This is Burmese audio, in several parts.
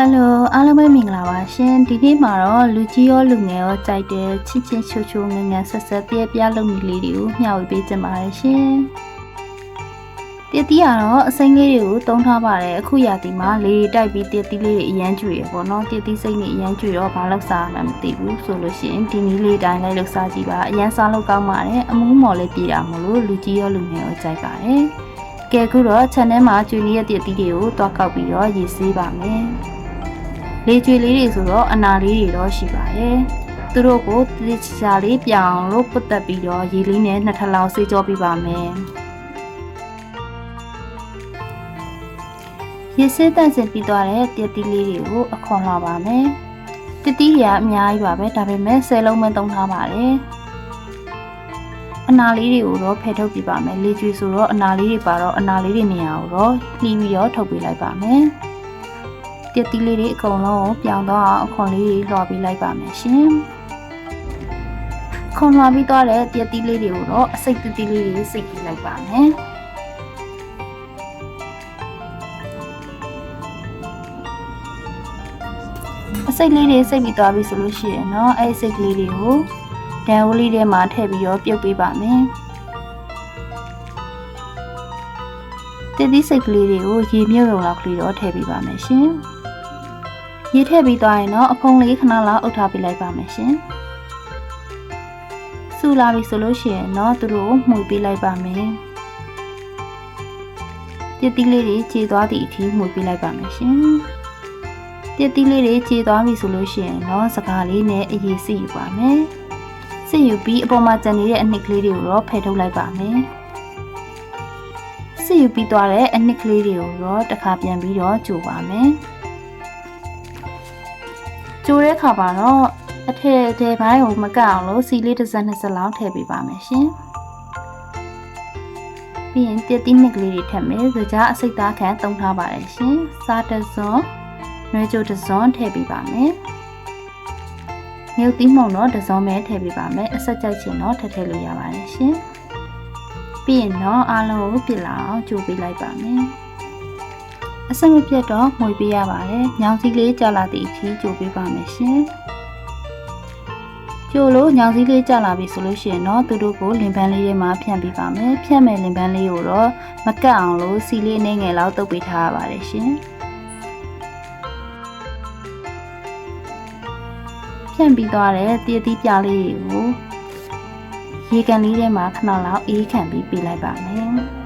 ဟယ်လိုအားလုံးပဲမင်္ဂလာပါရှင်ဒီနေ့မှာတော့လူကြီးရောလူငယ်ရောကြိုက်တဲ့ချစ်ချင်းချိုချိုငယ်ငယ်ဆက်ဆက်ပြည့်ပြလုပ်နေလေးတွေကိုမျှဝေပေးကြပါရရှင်တည်တည်ကတော့အစိမ်းလေးတွေကိုတုံးထားပါတယ်အခုရာသီမှာလေတိုက်ပြီးတည်တည်လေးတွေအရန်ကျွေရပေါ့နော်တည်တည်စိတ်နဲ့အရန်ကျွေတော့ဘာလို့စားမှမသိဘူးဆိုလို့ရှိရင်ဒီနည်းလေးတိုင်းလိုက်လို့စားကြည့်ပါအရန်စားလို့ကောင်းပါတယ်အမူးမော်လေးပြည်တာမလို့လူကြီးရောလူငယ်ရောကြိုက်ပါတယ်ကဲခုတော့ channel မှာကျွေနေတဲ့တည်တည်တွေကိုတွားကောက်ပြီးတော့ရေးဆေးပါမယ် လေကျွေလေးတွေဆိုတော့အနာလေးတွေတော့ရှိပါတယ်။သူတို့ကိုတိကျကျလေးပြောင်းလို့ပုတ်တက်ပြီးတော့ရေလေးနဲ့နှစ်ထပ်လောက်ဆေးကြောပြပါမယ်။ရေဆေးတန့်စင်ပြီးသွားတဲ့တည်တီးလေးတွေကိုအခွန်လာပါမယ်။တည်တီးရအများကြီးပါပဲဒါပေမဲ့10လုံးပဲသုံးထားပါတယ်။အနာလေးတွေကိုတော့ဖယ်ထုတ်ပြပါမယ်။လေကျွေဆိုတော့အနာလေးတွေပါတော့အနာလေးတွေနေရာကိုတော့နှီးပြီးတော့ထုတ်ပြလိုက်ပါမယ်။ ပျက်သီးလေးတွေအကုန်လုံးကိုပြောင်းတော့အခွန်လေးတွေလွှာပေးလိုက်ပါမယ်ရှင်ခွန်လွှာပြီးသွားတဲ့ပျက်သီးလေးတွေကိုတော့အစိတ်သီးသီးလေးတွေစိတ်ပြီးလိုက်ပါမယ်အစိတ်လေးတွေစိတ်ပြီးသွားပြီဆိုလို့ရှိရင်တော့အဲ့အစိတ်ကလေးတွေကိုဒန်ဝလီထဲမှာထည့်ပြီးတော့ပြုတ်ပေးပါမယ်။တည်သည့်စိတ်ကလေးတွေကိုရေမြုပ်လုံလောက်ကလေးတော့ထည့်ပေးပါမယ်ရှင်။ ရေထည့်ပြီးသွားရင်တော့အဖုံးလေးခဏလောက်အုပ်ထားပေးလိုက်ပါမယ်ရှင်။စူလာပြီဆိုလို့ရှိရင်တော့သူတို့ကိုမှုတ်ပေးလိုက်ပါမယ်။တက်တီးလေးတွေခြေသွားသည့်အထိမှုတ်ပေးလိုက်ပါမယ်ရှင်။တက်တီးလေးတွေခြေသွားပြီဆိုလို့ရှိရင်တော့စကားလေးနဲ့အရေးစီယူပါမယ်။စစ်ယူပြီးအပေါ်မှာကျန်နေတဲ့အနှစ်ကလေးတွေကိုတော့ဖယ်ထုတ်လိုက်ပါမယ်။စစ်ယူပြီးသွားတဲ့အနှစ်ကလေးတွေကိုတော့တစ်ခါပြန်ပြီးတော့ကြိုပါမယ်။ ကြိုတဲ့ခါမှာတော့အထည်အထည်ပိုင်းကိုမကအောင်လို့စီလေးတစ်စက်နှစ်စက်လောက်ထည့်ပေးပါမယ်ရှင်။ပြီးရင်တက်တိနှစ်ကလေးတွေထည့်မယ်။ကြအစိတ်သားခံတုံးထားပါတယ်ရှင်။စားတစ်စွန်းနွေးကြိုတစ်စွန်းထည့်ပေးပါမယ်။မြုပ်သီးမှုန်တော့တစ်စွန်းပဲထည့်ပေးပါမယ်။အဆက်ကြိုက်ချင်တော့ထည့်ထည့်လို့ရပါတယ်ရှင်။ပြီးရင်တော့အားလုံးကိုပြစ်လာအောင်ကြိုပေးလိုက်ပါမယ်။ အဆက်မပြတ်တော့မှွေပေးရပါတယ်။ညောင်စီလေးကြာလာသည့်အထိကြိုပေးပါမယ်ရှင်။ကြိုလို့ညောင်စည်းလေးကျလာပြီဆိုလို့ရှိရင်တော့သူတို့ကိုလင်ပန်းလေးထဲမှာဖြန့်ပေးပါမယ်ဖြန့်မဲ့လင်ပန်းလေးကိုတော့မကတ်အောင်လို့စီလေးနဲ့ငယ်လောက်တုပ်ပေးထားရပါတယ်ရှင်ဖြန့်ပြီးသွားတဲ့တည်တည်ပြလေးတွေကိုရေကန်လေးထဲမှာခဏလောက်အေးခံပြီးပေးလိုက်ပါမယ်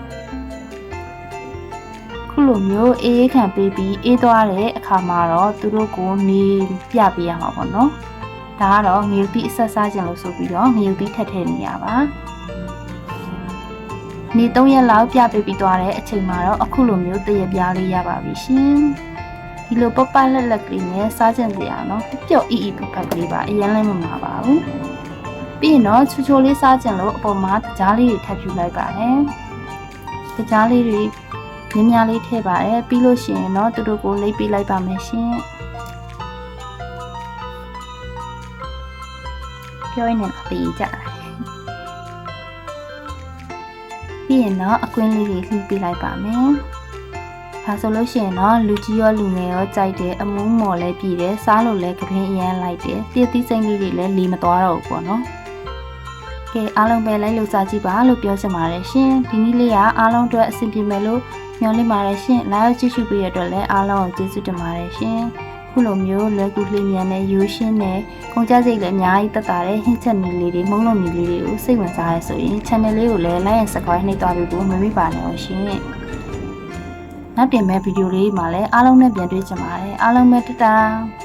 ခုလိုမျိုးအေးခံပေးပြီးအေးသွားတဲ့အခါမှာတော့သူတို့ကိုနေပြပေးရမှာပေါ့နော်ဒါကတော့ငရုတ်တိအဆက်စားခြင်းလို့ဆိုပြီးတော့ငရုတ်တိထက်ထည့်နေရပါနေ3ရက်လောက်ပြပေးပြီးသွားတဲ့အချိန်မှာတော့အခုလိုမျိုးတရပြားလေးရပါပြီရှင်ဒီလိုပပလက်လက်ကလေးနဲ့စားခြင်းတရားနော်ပျော့အီအီပပတ်ကလေးပါအရင်လည်းမမှာပါဘူးပြီးရင်တော့ချူချိုလေးစားခြင်းလို့အပေါ်မှာကြားလေးတွေထပ်ပြလိုက်ပါတယ်ကြားလေးတွေ မြင်းများလေးထည့်ပါတယ်ပြီးလို့ရှိရင်တော့သူတို့ကိုလိပ်ပေးလိုက်ပါမယ်ရှင်ပြောရင်းနဲ့တေးကြတယ်ပြီးရင်တော့အကွင်းလေးတွေလှီးပေးလိုက်ပါမယ်ဒါဆိုလို့ရှိရင်တော့လူကြီးရောလူငယ်ရောကြိုက်တယ်အမူးမော်လည်းပြည်တယ်စားလို့လည်းကပင်းအရန်လိုက်တယ်တည်သီးစိမ့်လေးတွေလည်းလီမသွားတော့ဘူးပေါ့နော် ကဲအားလုံးပဲလိုက်လို့စားကြည့်ပါလို့ပြောချင်ပါတယ်ရှင်ဒီနည်းလေးကအားလုံးအတွက်အဆင်ပြေမယ်လို့မျှော်လင့်ပါတယ်ရှင်လာရောက်ကြည့်ရှုပေးရတဲ့အတွက်လည်းအားလုံးကိုကျေးဇူးတင်ပါတယ်ရှင်ခုလိုမျိုးလွယ်ကူလျင်မြန်တဲ့ရိုးရှင်းတဲ့ကုန်ကြစိတ်လည်းအများကြီးတက်တာတဲ့ဟင်းချက်နည်းလေးတွေမုံလုံးနည်းလေးတွေကိုစိတ်ဝင်စားရဆိုရင် channel လေးကိုလည်း like and subscribe နှိပ်သွားပြီးဖို့မမေ့ပါနဲ့ရှင်နောက်တင်မဲ့ဗီဒီယိုလေးမှာလည်းအားလုံးနဲ့ပြန်တွေ့ကြပါမယ်အားလုံးပဲတတား